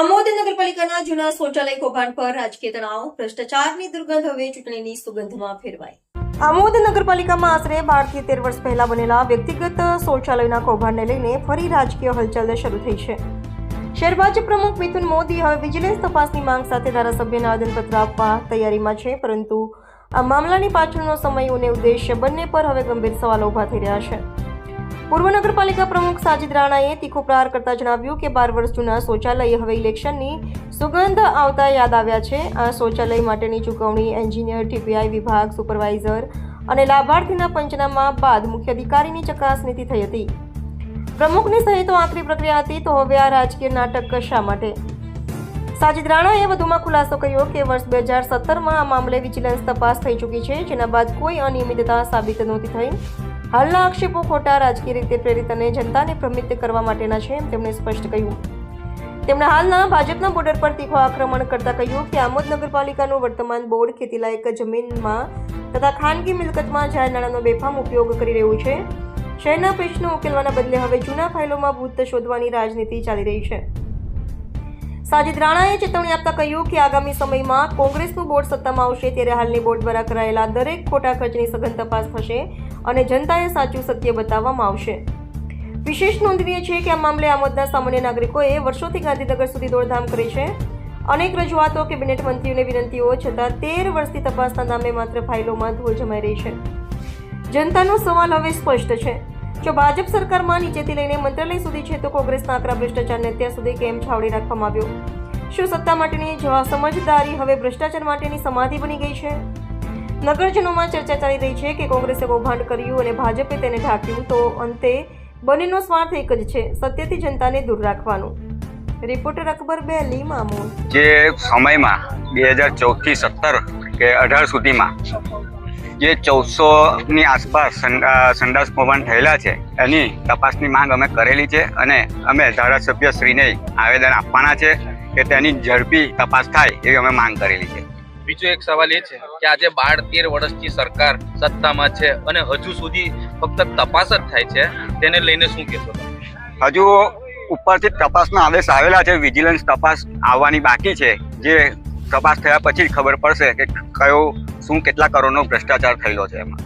આમોદ નગરપાલિકાના જૂના શૌચાલય કૌભાંડ પર રાજકીય તણાવ, ભ્રષ્ટાચારની દુર્ગંધ હવે ચૂંટણીની સુગંધમાં ફેરવાઈ. આમોદ નગરપાલિકામાં આશરે બારથી તેર વર્ષ પહેલા બનેલા વ્યક્તિગત શૌચાલયના કૌભાંડને લઈને ફરી રાજકીય હલચલ શરૂ થઈ છે. શહેર પ્રમુખ મિથુન મોદી હવે વિજિલન્સ તપાસની માંગ સાથે ધારાસભ્યને આવેદનપત્ર આપવા તૈયારીમાં છે, પરંતુ આ મામલાની પાછળનો સમય અને ઉદ્દેશ્ય બંને પર હવે ગંભીર સવાલો ઊભા થઈ રહ્યા છે. પૂર્વ નગરપાલિકા પ્રમુખ સાજિદ રાણાએ તીખો પ્રહાર કરતા જણાવ્યું કે બાર વર્ષ જૂના શૌચાલય હવે ઇલેક્શનની સુગંધ આવતા યાદ આવ્યા છે. આ શૌચાલય માટેની ચૂકવણી એન્જિનિયર ટીપીઆઈ વિભાગ સુપરવાઇઝર અને લાભાર્થીના પંચનામા બાદ મુખ્ય અધિકારીની ચકાસણીથી થઈ હતી. પ્રમુખની સહી આખરી પ્રક્રિયા હતી તો હવે આ રાજકીય નાટક શા માટે? સાજિદ રાણાએ વધુમાં ખુલાસો કર્યો કે વર્ષ બે હજાર સત્તરમાં આ મામલે વિજિલન્સ તપાસ થઈ ચૂકી છે, જેના બાદ કોઈ અનિયમિતતા સાબિત નહોતી થઈ. હાલના આક્ષેપો ખોટા, રાજકીય રીતે પ્રેરિત અને જનતાને ભ્રમિત કરવા માટેના છે એમ તેમણે સ્પષ્ટ કહ્યું. તેમણે હાલના ભાજપના બોર્ડર પર તીખો આક્રમણ કરતા કહ્યું કે આમોદ નગરપાલિકાનું વર્તમાન બોર્ડ ખેતીલાયક જમીનમાં તથા ખાનગી મિલકતમાં નાણાંનો બેફામ ઉપયોગ કરી રહ્યું છે. શહેરના પ્રશ્નો ઉકેલવાના બદલે હવે જૂના ફાઇલોમાં ભૂત શોધવાની રાજનીતિ ચાલી રહી છે. સાજિદ રાણાએ ચેતવણી આપતા કહ્યું કે આગામી સમયમાં કોંગ્રેસનું બોર્ડ સત્તામાં આવશે ત્યારે હાલની બોર્ડ દ્વારા કરાયેલા દરેક ખોટા ખર્ચની સઘન તપાસ થશે અને જનતાએ સાચું સત્ય બતાવવામાં આવશે. વિશેષ નોંધનીય છે કે આ મામલે આમોદના સામાન્ય નાગરિકોએ વર્ષોથી ગાંધીનગર સુધી દોડધામ કરી છે. અનેક રજૂઆતો કેબિનેટ મંત્રીઓને વિનંતીઓ, છતાં તેર વર્ષથી તપાસના નામે માત્ર ફાઇલોમાં ધૂળ જમાઈ રહી છે. જનતાનો સવાલ હવે સ્પષ્ટ છે. જો ભાજપ સરકારમાં નીચેથી લઈને મંત્રાલય સુધી છે તો કોંગ્રેસના આકરા ભ્રષ્ટાચારને અત્યાર સુધી કેમ છાવડી રાખવામાં આવ્યો? શું સત્તા માટેની જવા સમજદારી હવે ભ્રષ્ટાચાર માટેની સમાધિ બની ગઈ છે? નગરજનોમાં ચર્ચા ચાલી રહી છે કે કોંગ્રેસે કૌભાંડ કર્યું અને ભાજપે તેને ઢાંક્યું, તો અંતે બંનેનો સ્વાર્થ એક જ છે, સત્યથી જનતાને દૂર રાખવાનું. રિપોર્ટર અકબર બેલી, મામૂન. જે સમયમાં બે હજાર ચૌદથી સત્તર કે અઢાર સુધીમાં જે ચૌદસોની આસપાસ સંડાસ કૌભાંડ થયેલા છે એની તપાસની માંગ અમે કરેલી છે અને અમે ધારાસભ્ય શ્રીને આવેદન આપવાના છે કે તેની ઝડપી તપાસ થાય એવી અમે માંગ કરેલી છે. બીજો એક સવાલ એ છે કે આજે બાર તેર વર્ષથી સરકાર સત્તામાં છે અને હજુ સુધી ફક્ત તપાસ જ થાય છે તેને લઈને શું કહેશો હજુ ઉપરથી તપાસના આદેશ આવેલા છે વિજિલન્સ તપાસ આવવાની બાકી છે જે તપાસ થયા પછી જ ખબર પડશે કે કયો શું કેટલા કરોડનો ભ્રષ્ટાચાર થયેલો છે એમાં?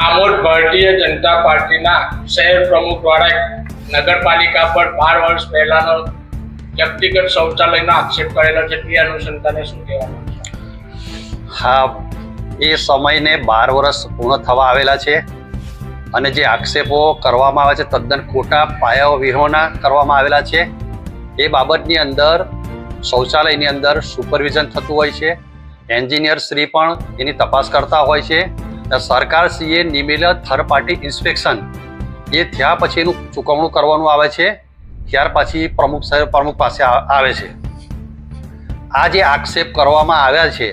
આમોદ ભારતીય જનતા પાર્ટીના શહેર પ્રમુખ દ્વારા નગરપાલિકા પર બાર વર્ષ પહેલાનો વ્યક્તિગત શૌચાલયનો આક્ષેપ કરેલો છે તે અનુસંધાને શું કહેવાનું હા એ સમયને બાર વર્ષ પૂર્ણ થવા આવેલા છે અને જે આક્ષેપો કરવામાં આવે છે તદ્દન ખોટા પાયાઓ વિહોણા કરવામાં આવેલા છે એ બાબતની અંદર શૌચાલયની અંદર સુપરવિઝન થતું હોય છે. એન્જિનિયર શ્રી પણ એની તપાસ કરતા હોય છે. સરકારશ્રીએ નિમેલ થર્ડ પાર્ટી ઇન્સ્પેક્શન એ થયા પછી એનું ચૂકવણું કરવાનું આવે છે. ત્યાર પછી પ્રમુખ પ્રમુખ પાસે આવે છે. આ જે આક્ષેપ કરવામાં આવ્યા છે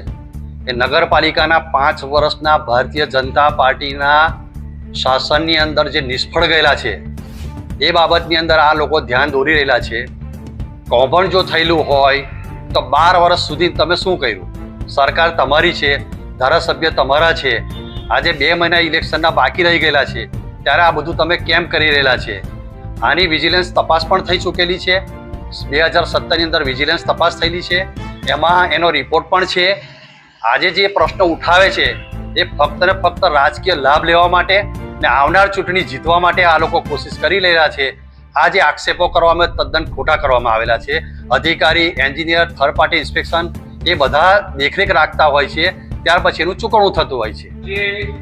એ નગરપાલિકાના પાંચ વર્ષના ભારતીય જનતા પાર્ટીના શાસનની અંદર જે નિષ્ફળ ગયેલા છે એ બાબતની અંદર આ લોકો ધ્યાન દોરી રહેલા છે. કૌભાંડ જો થયેલું હોય તો બાર વર્ષ સુધી તમે શું કર્યું? સરકાર તમારી છે, ધારાસભ્ય તમારા છે. આજે બે મહિના ઇલેક્શનના બાકી રહી ગયેલા છે, ત્યારે આ બધું તમે કેમ કરી રહેલા છે? આની વિજિલન્સ તપાસ પણ થઈ ચૂકેલી છે. બે હજાર સત્તરની અંદર વિજિલન્સ તપાસ થયેલી છે. એમાં એનો રિપોર્ટ પણ છે. આજે જે પ્રશ્ન ઉઠાવે છે, એ ફક્ત ને ફક્ત રાજકીય લાભ લેવા માટે ને આવનાર ચૂંટણી જીતવા માટે આ લોકો કોશિશ કરી રહ્યા છે. આ જે આક્ષેપો કરવામાં તદ્દન ખોટા કરવામાં આવેલા છે. અધિકારી, એન્જિનિયર થર્ડ પાર્ટી ઇન્સ્પેક્શન એ બધા દેખરેખ રાખતા હોય છે ત્યાર પછી એનું ચૂકવણું થતું હોય છે. જે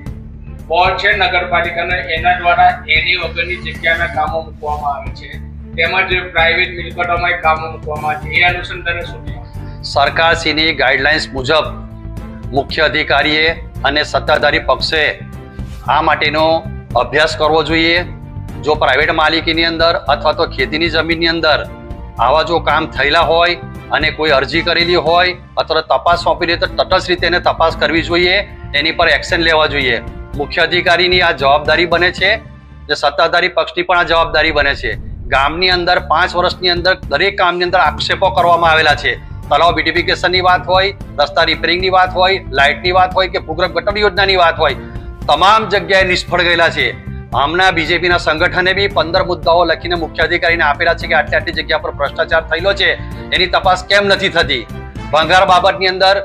બોર્ડ છે નગરપાલિકાના એના દ્વારા એની વગરની જગ્યાના કામો મૂકવામાં આવે છે. તેમજ પ્રાઇવેટ મિલકતોમાં કામો મૂકવામાં આવે છે. એ અનુસંધાને શું સરકારશ્રીની ગાઈડલાઇન્સ મુજબ મુખ્ય અધિકારીએ અને સત્તાધારી પક્ષે આ માટેનો અભ્યાસ કરવો જોઈએ. જો પ્રાઇવેટ માલિકીની અંદર અથવા તો ખેતીની જમીનની અંદર આવા જો કામ થયેલા હોય અને કોઈ અરજી કરેલી હોય અથવા તપાસ સોંપી તો તટસ્થ રીતે એને તપાસ કરવી જોઈએ. એની પર એક્શન લેવા જોઈએ. મુખ્ય અધિકારીની આ જવાબદારી બને છે જે સત્તાધારી પક્ષની પણ આ જવાબદારી બને છે. ગામની અંદર પાંચ વર્ષની અંદર દરેક કામની અંદર આક્ષેપો કરવામાં આવેલા છે. તલાવ બ્યુટિફિકેશનની વાત હોય, રસ્તા રિપેરિંગની વાત હોય, લાઇટની વાત હોય કે ભૂગર્ભ ગટર યોજનાની વાત હોય, તમામ જગ્યાએ નિષ્ફળ ગયેલા છે. હમણાં બીજેપીના સંગઠને બી પંદર મુદ્દાઓ લખીને મુખ્ય અધિકારીને આપેલા છે કે આટલી આટલી જગ્યા પર ભ્રષ્ટાચાર થયેલો છે, એની તપાસ કેમ નથી થતી? ભંગાર બાબતની અંદર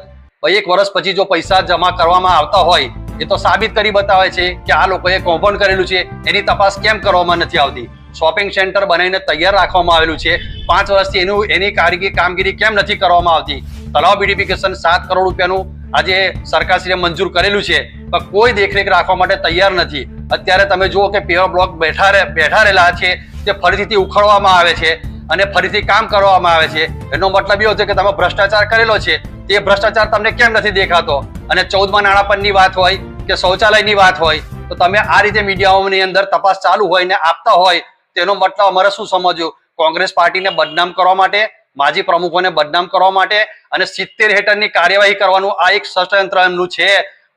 એક વર્ષ પછી જો પૈસા જમા કરવામાં આવતા હોય, એ તો સાબિત કરી બતાવે છે કે આ લોકોએ કૌભાંડ કરેલું છે, એની તપાસ કેમ કરવામાં નથી આવતી? શોપિંગ સેન્ટર બનાવીને તૈયાર રાખવામાં આવેલું છે, પાંચ વર્ષથી એનું, એની કારીગરી કામગીરી કેમ નથી કરવામાં આવતી? તલાવ બ્યુટિફિકેશન સાત કરોડ રૂપિયાનું આજે સરકારશ્રીએ મંજૂર કરેલું છે, પણ કોઈ દેખરેખ રાખવા માટે તૈયાર નથી. અત્યારે તમે જુઓ કે પેવર બ્લોક બેઠા બેઠા રહેલા છે તે ફરીથી ઉખાડવામાં આવે છે અને ફરીથી કામ કરવામાં આવે છે. એનો મતલબ એવો છે કે તમે ભ્રષ્ટાચાર કરેલો છે, તે ભ્રષ્ટાચાર તમને કેમ નથી દેખાતો? અને ચૌદમાં નાણાપણની વાત હોય કે શૌચાલયની વાત હોય, તો તમે આ રીતે મીડિયાઓની અંદર તપાસ ચાલુ હોય ને આપતા હોય, તેનો મતલબ અમારે શું સમજવું? કોંગ્રેસ પાર્ટીને બદનામ કરવા માટે, માજી પ્રમુખોને બદનામ કરવા માટે અને સિત્તેર હેઠળની કાર્યવાહી કરવાનું આ એક ષડયંત્ર એમનું છે.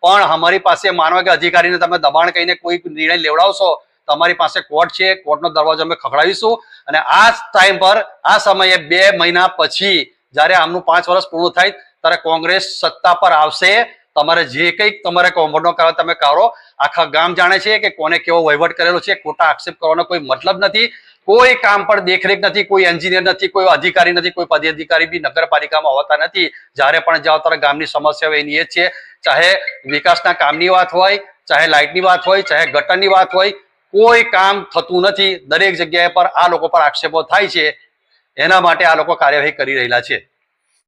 પણ અમારી પાસે માનવા કે અધિકારીને તમે દબાણ કહીને કોઈ નિર્ણય લેવડાવશો તમારી પાસે કોર્ટ છે, કોર્ટનો દરવાજો અમે ખખડાવીશું. અને આ ટાઈમ પર, આ સમયે બે મહિના પછી, જ્યારે આમનું પાંચ વર્ષ પૂર્ણ થાય, ત્યારે કોંગ્રેસ સત્તા પર આવશે. તમારે જે કંઈક તમારે કૌભાંડો કરો તમે કરો આખા ગામ જાણે છે કે કોને કેવો વહીવટ કરેલો છે, ખોટા આક્ષેપ કરવાનો કોઈ મતલબ નથી. કોઈ કામ પર દેખરેખ નથી, કોઈ એન્જિનિયર નથી, કોઈ અધિકારી નથી, કોઈ પદાધિકારી બી નગરપાલિકામાં હોતા નથી. જ્યારે પણ જાઓ ત્યારે ગામની સમસ્યાઓ એની એ છે. ચાહે વિકાસના કામની વાત હોય, ચાહે લાઇટની વાત હોય, ચાહે ગટરની વાત હોય, કોઈ કામ થતું નથી. દરેક જગ્યાએ પર આ લોકો પર આક્ષેપો થાય છે. એના માટે આ લોકો કાર્યવાહી કરી રહેલા છે.